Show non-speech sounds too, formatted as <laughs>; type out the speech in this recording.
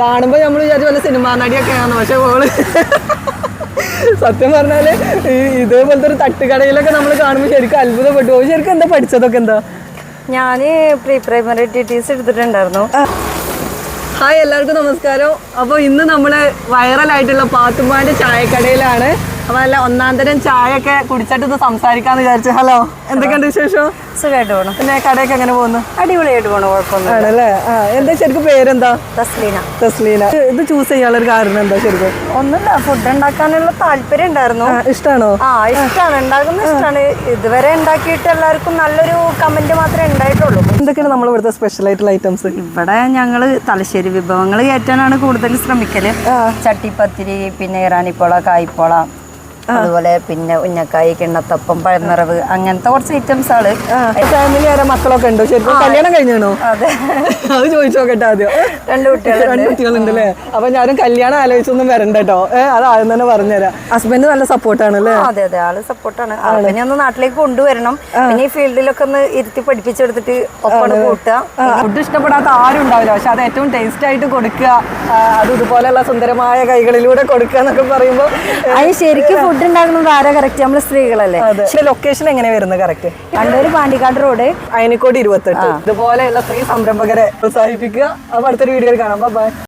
കാണുമ്പോ നമ്മൾ വിചാരിച്ചു വല്ല സിനിമാ നടിയൊക്കെയാണ് പക്ഷെ ഓൾ സത്യം പറഞ്ഞാൽ ഈ ഇതേപോലത്തെ ഒരു തട്ടുകടയിലൊക്കെ നമ്മൾ കാണുമ്പോൾ ശരിക്കും അത്ഭുതപ്പെട്ടു. പോകും ശരിക്കും എന്താ പഠിച്ചതൊക്കെ എന്താ? ഞാൻ pre primary T T C എടുത്തിട്ടുണ്ടായിരുന്നു ഹായ് എല്ലാവർക്കും നമസ്കാരം. അപ്പോൾ ഇന്ന് നമ്മൾ വൈറലായിട്ടുള്ള പാത്തുമ്മാന്റെ ചായക്കടയിലാണ് അപ്പോൾ അല്ല ഒന്നാം തരം ചായ ഒക്കെ കുടിച്ചിട്ട് ഇത് സംസാരിക്കാന്ന് വിചാരിച്ചു. ഹലോ. എന്തൊക്കെയുണ്ട് വിശേഷം? സുഖമായിട്ട് പോകണം പിന്നെ കടയൊക്കെ എങ്ങനെ പോകുന്നു? അടിപൊളിയായിട്ട് പോകണം കുഴപ്പമൊന്നും ആണല്ലേ? ആ എന്താ ശരിക്കും പേരെന്താ? തസ്ലീന. തസ്ലീന. ഇത് ചൂസ് ചെയ്യാനുള്ള ഒരു കാരണം എന്താ ശരിക്കും? ഒന്നല്ല ഫുഡ് ഉണ്ടാക്കാനുള്ള താല്പര്യം ഉണ്ടായിരുന്നു. ഇഷ്ടമാണോ ആ ഇഷ്ടമാണ് ഉണ്ടാക്കുന്ന ഇഷ്ടമാണ് ഇതുവരെ ഉണ്ടാക്കിയിട്ട് എല്ലാവർക്കും നല്ലൊരു കമന്റ് മാത്രമേ ഉണ്ടായിട്ടുള്ളൂ. എന്തൊക്കെയാണ് നമ്മൾ ഇവിടുത്തെ സ്പെഷ്യൽ ആയിട്ടുള്ള ഐറ്റംസ് ഇവിടെ ഞങ്ങൾ തലശ്ശേരി വിഭവങ്ങൾ കയറ്റാനാണ് കൂടുതൽ ശ്രമിക്കൽ. ചട്ടിപ്പത്തിരി പിന്നെ ഇറാനിപ്പോള കായ്പോള അതുപോലെ പിന്നെ ഉന്നക്കായി കിണ്ണത്തപ്പം പഴനിറവ് അങ്ങനത്തെ കുറച്ച് ഐറ്റംസ് ആൾ ഫാമിലി വരെ മക്കളൊക്കെ ഉണ്ടോ. ശരിക്കും കല്യാണം കഴിഞ്ഞാണോ? അതെ. <laughs> അത് ചോദിച്ചു നോക്കട്ടെ ആദ്യം. രണ്ട് കുട്ടികൾ <laughs> രണ്ട് കുട്ടികളുണ്ടല്ലേ? അപ്പൊ ഞാനും കല്യാണം ആലോചിച്ചൊന്നും വരണ്ട കേട്ടോ അത് ആദ്യം തന്നെ പറഞ്ഞുതരാം. ഹസ്ബൻഡ് നല്ല സപ്പോർട്ടാണ് അല്ലേ? അതെ അതെ. ആൾ സപ്പോർട്ടാണ് പിന്നെ ഒന്ന് നാട്ടിലേക്ക് കൊണ്ടുവരണം. പിന്നെ ഈ ഫീൽഡിലൊക്കെ ഒന്ന് ഇരുത്തി പഠിപ്പിച്ചെടുത്തിട്ട് ഒപ്പം കൂട്ടുക. ഫുഡ് ഇഷ്ടപ്പെടാത്ത ആരും ഉണ്ടാവില്ല. പക്ഷെ അത് ഏറ്റവും ടേസ്റ്റ് ആയിട്ട് കൊടുക്കുക. അത് ഇതുപോലെയുള്ള സുന്ദരമായ കൈകളിലൂടെ കൊടുക്കുക എന്നൊക്കെ പറയുമ്പോൾ അത് ശരിക്കും ഫുഡ് ഉണ്ടാക്കുന്നത് ആരാ കറക്റ്റ് നമ്മൾ സ്ത്രീകളല്ലേ? ലൊക്കേഷൻ എങ്ങനെ വരുന്നത് കറക്റ്റ് കണ്ടൂര് പാണ്ടിക്കാട് റോഡ് അയനക്കോട് ഇരുപത്തെട്ട്. ഇതുപോലെയുള്ള സ്ത്രീ സംരംഭകരെ പ്രോത്സാഹിപ്പിക്കുക. അപ്പൊ അടുത്തൊരു വീഡിയോയിൽ കാണാം. ബൈ